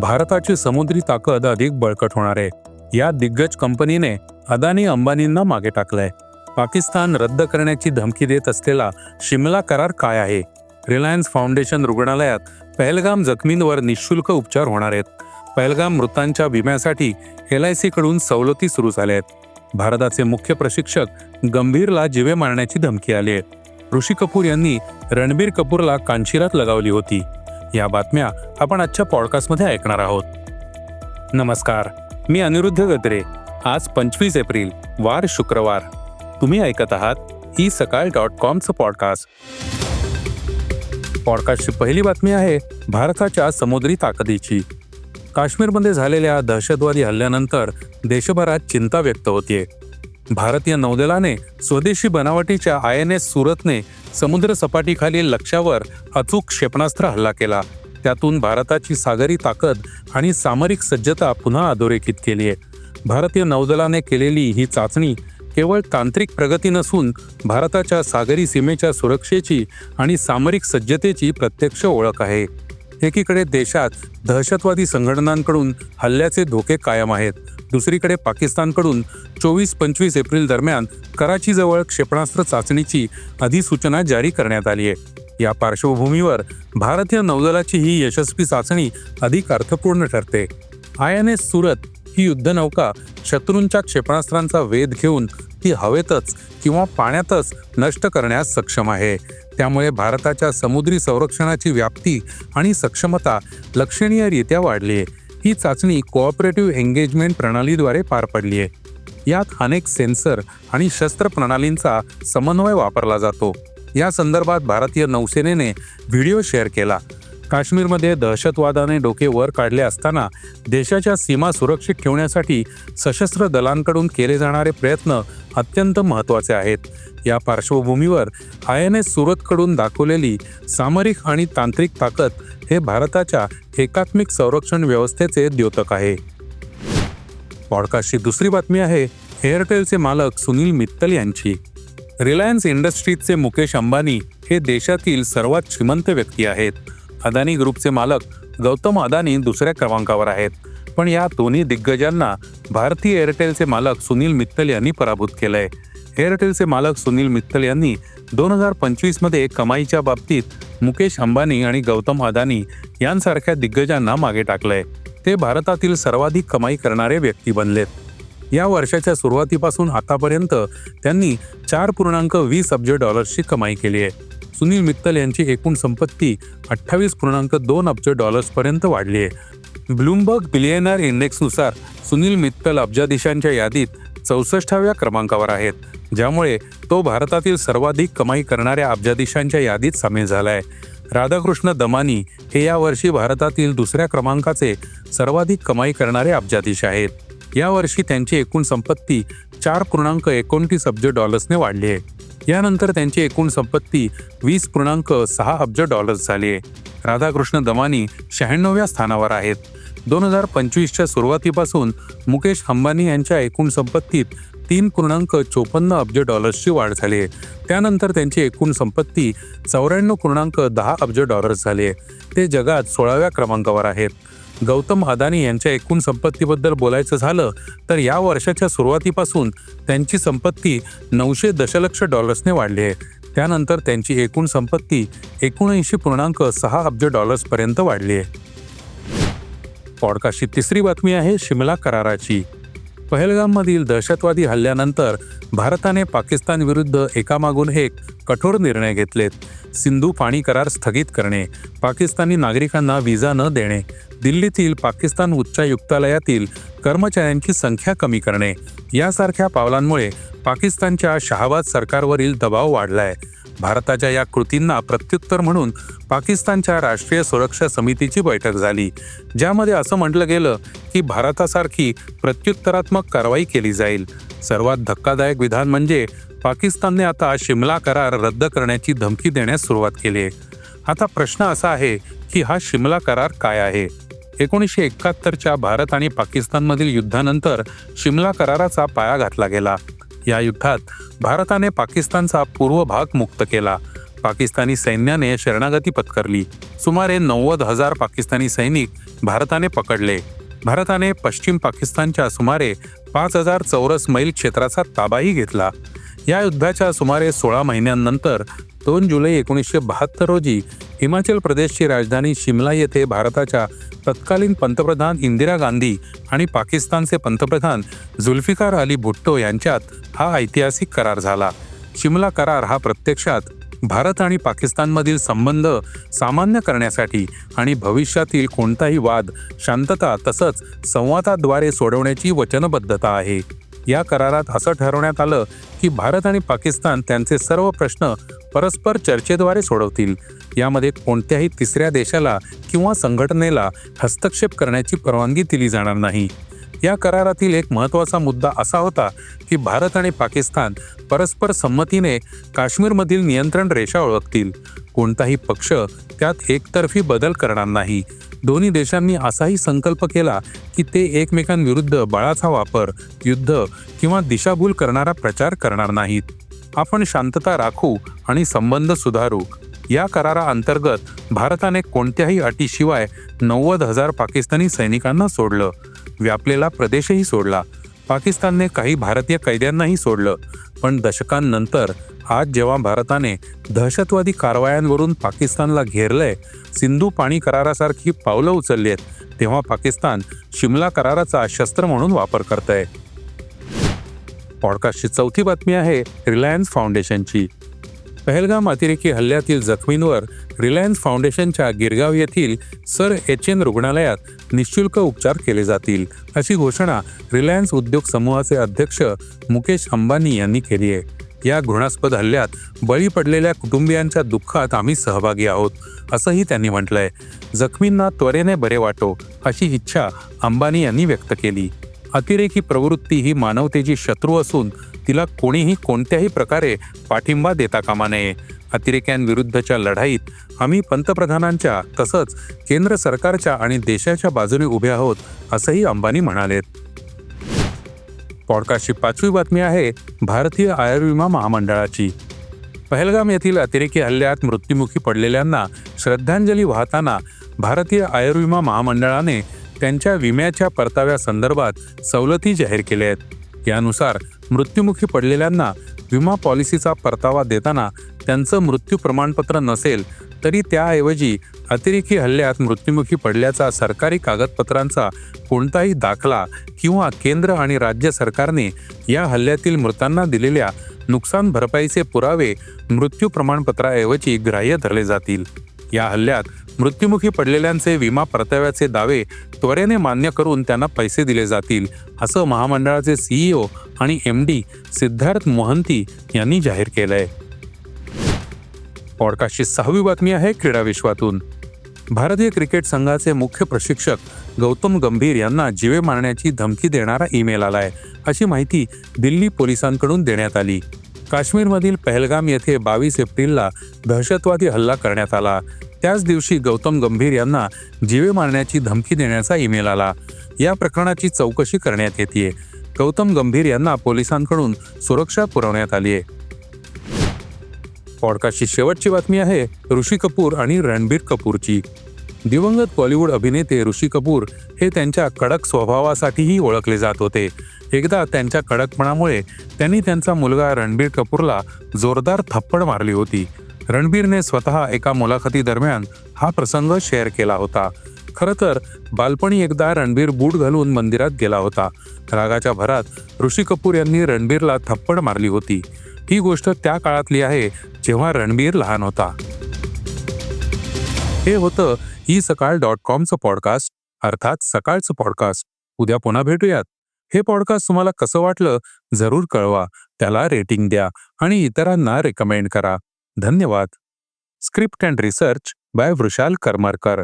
भारताची समुद्री ताकद अधिक बळकट होणार आहे. या दिग्गज कंपनीने अदानी अंबानींना मागे टाकलंय. पाकिस्तान रद्द करण्याची धमकी देत असलेला शिमला करार काय आहे? रिलायन्स फाउंडेशन रुग्णालयात पहलगाम जखमींवर निशुल्क उपचार होणार आहेत. पहलगाम मृतांच्या विम्यासाठी एल आय सीकडून सवलती सुरू झाल्या आहेत. भारताचे मुख्य प्रशिक्षक गंभीरला जिवे मारण्याची धमकी आली आहे. ऋषी कपूर यांनी रणबीर कपूरला कांशिरात लगावली होती. या बातम्या आपण आजच्या पॉडकास्टमध्ये ऐकणार आहोत. नमस्कार मी अनिरुद्ध गद्रे. आज पंचवीस एप्रिल वार शुक्रवार. तुम्ही ऐकत आहात ई सकाळ डॉट कॉमचं पॉडकास्ट पॉडकास्टची पहिली बातमी आहे भारताच्या समुद्री ताकदीची. काश्मीरमध्ये झालेल्या दहशतवादी हल्ल्यानंतर देशभरात चिंता व्यक्त होतीये. भारतीय नौदलाने स्वदेशी बनावटीच्या आय एन एस सुरतने समुद्र सपाटीखालील लक्ष्यावर अचूक क्षेपणास्त्र हल्ला केला. त्यातून भारताची सागरी ताकद आणि सामरिक सज्जता पुन्हा अधोरेखित केली आहे. भारतीय नौदलाने केलेली ही चाचणी केवळ तांत्रिक प्रगती नसून भारताच्या सागरी सीमेच्या सुरक्षेची आणि सामरिक सज्जतेची प्रत्यक्ष ओळख आहे. एकीकडे देशात दहशतवादी संघटनांकडून हल्ल्याचे धोके कायम आहेत. दुसरीकडे पाकिस्तानकडून चोवीस पंचवीस एप्रिल दरम्यान कराचीजवळ क्षेपणास्त्र चाचणीची अधिसूचना जारी करण्यात आली आहे. या पार्श्वभूमीवर भारतीय नौदलाची ही यशस्वी चाचणी अधिक अर्थपूर्ण ठरते. आय एन एस सुरत ही युद्धनौका शत्रूंच्या क्षेपणास्त्रांचा वेध घेऊन ती हवेतच किंवा पाण्यातच नष्ट करण्यास सक्षम आहे. त्यामुळे भारताच्या समुद्री संरक्षणाची व्याप्ती आणि सक्षमता लक्षणीयरित्या वाढली आहे. ही चाचणी कोऑपरेटिव्ह एंगेजमेंट प्रणालीद्वारे पार पडली आहे. यात अनेक सेन्सर आणि शस्त्र प्रणालींचा समन्वय वापरला जातो. या संदर्भात भारतीय नौसेनेने व्हिडिओ शेअर केला. काश्मीरमध्ये दहशतवादाने डोके वर काढले असताना देशाच्या सीमा सुरक्षित ठेवण्यासाठी सशस्त्र दलांकडून केले जाणारे प्रयत्न अत्यंत महत्त्वाचे आहेत. या पार्श्वभूमीवर आय एन एस सुरतकडून दाखवलेली सामरिक आणि तांत्रिक ताकद हे भारताच्या एकात्मिक संरक्षण व्यवस्थेचे द्योतक आहे. पॉडकास्टची दुसरी बातमी आहे एअरटेलचे मालक सुनील मित्तल यांची. रिलायन्स इंडस्ट्रीजचे मुकेश अंबानी हे देशातील सर्वात श्रीमंत व्यक्ती आहेत. अदानी ग्रुपचे मालक गौतम अदानी दुसऱ्या क्रमांकावर आहेत. पण या दोन्ही दिग्गजांना भारतीय एअरटेलचे मालक सुनील मित्तल यांनी पराभूत केलंय. एअरटेलचे मालक सुनील मित्तल यांनी दोन हजार पंचवीसमध्ये कमाईच्या बाबतीत मुकेश अंबानी आणि गौतम अदानी यांसारख्या दिग्गजांना मागे टाकलंय. ते भारतातील सर्वाधिक कमाई करणारे व्यक्ती बनलेत. या वर्षाच्या सुरुवातीपासून आतापर्यंत त्यांनी चार पूर्णांक वीस अब्ज डॉलर्सची कमाई केली आहे. सुनील मित्तल यांची एकूण संपत्ती अठ्ठावीस पूर्णांक दोन अब्ज डॉलर्सपर्यंत वाढली आहे. ब्लूमबर्ग बिलियनर इंडेक्सनुसार सुनील मित्तल अब्जाधीशांच्या यादीत चौसष्टाव्या क्रमांकावर आहेत. ज्यामुळे तो भारतातील सर्वाधिक कमाई करणाऱ्या अब्जाधीशांच्या यादीत सामील झाला आहे राधाकृष्ण दमानी हे यावर्षी भारतातील दुसऱ्या क्रमांकाचे सर्वाधिक कमाई करणारे अब्जाधीश आहेत. यावर्षी त्यांची एकूण संपत्ती चार पूर्णांक एकोणतीस अब्ज डॉलर्सने वाढली आहे. यानंतर त्यांची एकूण संपत्ती वीस पूर्णांक सहा अब्ज डॉलर्स झाली आहे. राधाकृष्ण दमानी शहाण्णव्या स्थानावर आहेत. दोन हजार पंचवीसच्या सुरुवातीपासून मुकेश अंबानी यांच्या एकूण संपत्तीत तीन पूर्णांक चोपन्न अब्ज डॉलर्सची वाढ झाली आहे. त्यानंतर त्यांची एकूण संपत्ती चौऱ्याण्णव पूर्णांक दहा अब्ज डॉलर्स झाली आहे. ते जगात सोळाव्या क्रमांकावर आहेत. गौतम अदानी यांच्या एकूण संपत्तीबद्दल बोलायचं झालं तर या वर्षाच्या सुरुवातीपासून त्यांची संपत्ती नऊशे दशलक्ष डॉलर्सने वाढली आहे. त्यानंतर त्यांची एकूण संपत्ती एकोणऐंशी पूर्णांक सहा अब्ज डॉलर्सपर्यंत वाढली आहे. पॉडकास्टची तिसरी बातमी आहे शिमला कराराची. पहलगाममधील दहशतवादी हल्ल्यानंतर भारताने पाकिस्तान विरुद्ध एकामागून एक कठोर निर्णय घेतलेत. सिंधू पाणी करार स्थगित करणे पाकिस्तानी नागरिकांना विजा न देणे दिल्लीतील पाकिस्तान उच्चायुक्तालयातील कर्मचाऱ्यांची संख्या कमी करणे यासारख्या पावलांमुळे पाकिस्तानच्या शहाबाद सरकारवरील दबाव वाढलाय. भारताच्या या कृतींना प्रत्युत्तर म्हणून पाकिस्तानच्या राष्ट्रीय सुरक्षा समितीची बैठक झाली ज्यामध्ये असं म्हटलं गेलं की भारतासारखी प्रत्युत्तरात्मक कारवाई केली जाईल. सर्वात धक्कादायक विधान म्हणजे पाकिस्तानने आता शिमला करार रद्द करण्याची धमकी देण्यास सुरुवात केली आहे. आता प्रश्न असा आहे की हा शिमला करार काय आहे? एकोणीसशे एकाहत्तरच्या भारत आणि पाकिस्तानमधील युद्धानंतर शिमला कराराचा पाया घातला गेला. या युद्धात भारताने पाकिस्तानचा पूर्व भाग मुक्त केला. पाकिस्तानी सैन्याने शरणागती पत्करली. सुमारे नव्वद हजार पाकिस्तानी सैनिक भारताने पकडले. भारताने पश्चिम पाकिस्तानच्या सुमारे पाच हजार चौरस मैल क्षेत्राचा ताबाही घेतला. या युद्धाच्या सुमारे सोळा महिन्यांनंतर दोन जुलै एकोणीसशे बहात्तर रोजी हिमाचल प्रदेशची राजधानी शिमला येथे भारताच्या तत्कालीन पंतप्रधान इंदिरा गांधी आणि पाकिस्तानचे पंतप्रधान जुल्फिकार अली भुट्टो यांच्यात हा ऐतिहासिक करार झाला. शिमला करार हा प्रत्यक्षात भारत आणि पाकिस्तानमधील संबंध सामान्य करण्यासाठी आणि भविष्यातील कोणताही वाद शांतता तसंच संवादाद्वारे सोडवण्याची वचनबद्धता आहे. या करारात असं ठरवण्यात आलं की भारत आणि पाकिस्तान त्यांचे सर्व प्रश्न परस्पर चर्चेद्वारे सोडवतील. यामध्ये कोणत्याही तिसऱ्या देशाला किंवा संघटनेला हस्तक्षेप करण्याची परवानगी दिली जाणार नाही. या करारातील एक महत्त्वाचा मुद्दा असा होता की भारत आणि पाकिस्तान परस्पर संमतीने काश्मीरमधील नियंत्रण रेषा ओळखतील. कोणताही पक्ष त्यात एकतर्फी बदल करणार नाही. दोन्ही देशांनी असाही संकल्प केला की ते एकमेकांविरुद्ध बळाचा वापर युद्ध किंवा दिशाभूल करणारा प्रचार करणार नाहीत. आपण शांतता राखू आणि संबंध सुधारू. या कराराअंतर्गत भारताने कोणत्याही अटीशिवाय नव्वद हजार पाकिस्तानी सैनिकांना सोडलं. व्यापलेला प्रदेशही सोडला. पाकिस्तानने काही भारतीय कैद्यांनाही सोडलं. पण दशकांनंतर आज जेव्हा भारताने दहशतवादी कारवायांवरून पाकिस्तानला घेरलंय सिंधू पाणी करारासारखी पावलं उचलली आहेत तेव्हा पाकिस्तान शिमला कराराचा शस्त्र म्हणून वापर करत आहे पॉडकास्टची चौथी बातमी आहे रिलायन्स फाउंडेशनची. पहलगाम अतिरेकी हल्ल्यातील जखमींवर रिलायन्स फाउंडेशनच्या गिरगाव येथील सर एच एन रुग्णालयात निशुल्क उपचार केले जातील अशी घोषणा रिलायन्स उद्योग समूहाचे अध्यक्ष मुकेश अंबानी यांनी केली आहे. या घृणास्पद हल्ल्यात बळी पडलेल्या कुटुंबियांच्या दुःखात आम्ही सहभागी आहोत असंही त्यांनी म्हटलंय. जखमींना त्वरेने बरे वाटो अशी इच्छा अंबानी यांनी व्यक्त केली. अतिरेकी प्रवृत्ती ही मानवतेची शत्रू असून तिला कोणीही कोणत्याही प्रकारे पाठिंबा देता कामा नये. अतिरेक्यांविरुद्धच्या लढाईत आम्ही पंतप्रधानांच्या तसंच केंद्र सरकारच्या आणि देशाच्या बाजूने उभे आहोत असंही अंबानी म्हणालेत. पॉडकास्टची पाचवी बातमी आहे भारतीय आयुर्विमा महामंडळाची. पहलगाम येथील अतिरेकी हल्ल्यात मृत्युमुखी पडलेल्यांना श्रद्धांजली वाहताना भारतीय आयुर्विमा महामंडळाने त्यांच्या विम्याच्या परताव्यासंदर्भात सवलती जाहीर केल्या आहेत. यानुसार मृत्युमुखी पडलेल्यांना विमा पॉलिसीचा परतावा देताना त्यांचं मृत्यू प्रमाणपत्र नसेल तरी त्याऐवजी अतिरेकी हल्ल्यात मृत्युमुखी पडल्याचा सरकारी कागदपत्रांचा कोणताही दाखला किंवा केंद्र आणि राज्य सरकारने या हल्ल्यातील मृतांना दिलेल्या नुकसान भरपाईचे पुरावे मृत्यू प्रमाणपत्राऐवजी ग्राह्य धरले जातील. या हल्ल्यात मृत्युमुखी पडलेल्यांचे विमा परताव्याचे दावे त्वरेने मान्य करून त्यांना पैसे दिले जातील असं महामंडळाचे सीईओ आणि एम डी सिद्धार्थ मोहंती यांनी जाहीर केलंय. पॉडकास्टची सहावी बातमी आहे क्रीडा विश्वातून. भारतीय क्रिकेट संघाचे मुख्य प्रशिक्षक गौतम गंभीर यांना जीवे मारण्याची धमकी देणारा ईमेल आलाय अशी माहिती दिल्ली पोलिसांकडून देण्यात आली. काश्मीरमधील पहलगाम येथे बावीस एप्रिलला दहशतवादी हल्ला करण्यात आला. त्याच दिवशी गौतम गंभीर यांना जीवे मारण्याची धमकी देण्याचा ईमेल आला. या प्रकरणाची चौकशी करण्यात येते गौतम गंभीर यांना पोलिसांकडून सुरक्षा पुरवण्यात आली आहे पॉडकास्टची शेवटची बातमी आहे ऋषी कपूर आणि रणबीर कपूरची. दिवंगत बॉलिवूड अभिनेते ऋषी कपूर हे त्यांच्या कडक स्वभावासाठीही ओळखले जात होते. एकदा त्यांच्या कडकपणामुळे त्यांनी त्यांचा मुलगा रणबीर कपूरला जोरदार थप्पड मारली होती. रणबीरने स्वतः एका मुलाखतीदरम्यान हा प्रसंग शेअर केला होता. खरं तर बालपणी एकदा रणबीर बूट घालून मंदिरात गेला होता. रागाच्या भरात ऋषी कपूर यांनी रणबीरला थप्पड मारली होती. ही गोष्ट त्या काळातली आहे जेव्हा रणबीर लहान होता. हे होतं ई सकाळ डॉट कॉमचं पॉडकास्ट अर्थात सकाळचं पॉडकास्ट. उद्या पुन्हा भेटूयात. हे पॉडकास्ट तुम्हाला कसं वाटलं जरूर कळवा. त्याला रेटिंग द्या आणि इतरांना रेकमेंड करा. धन्यवाद. Script and research by Vrushal Karmarkar.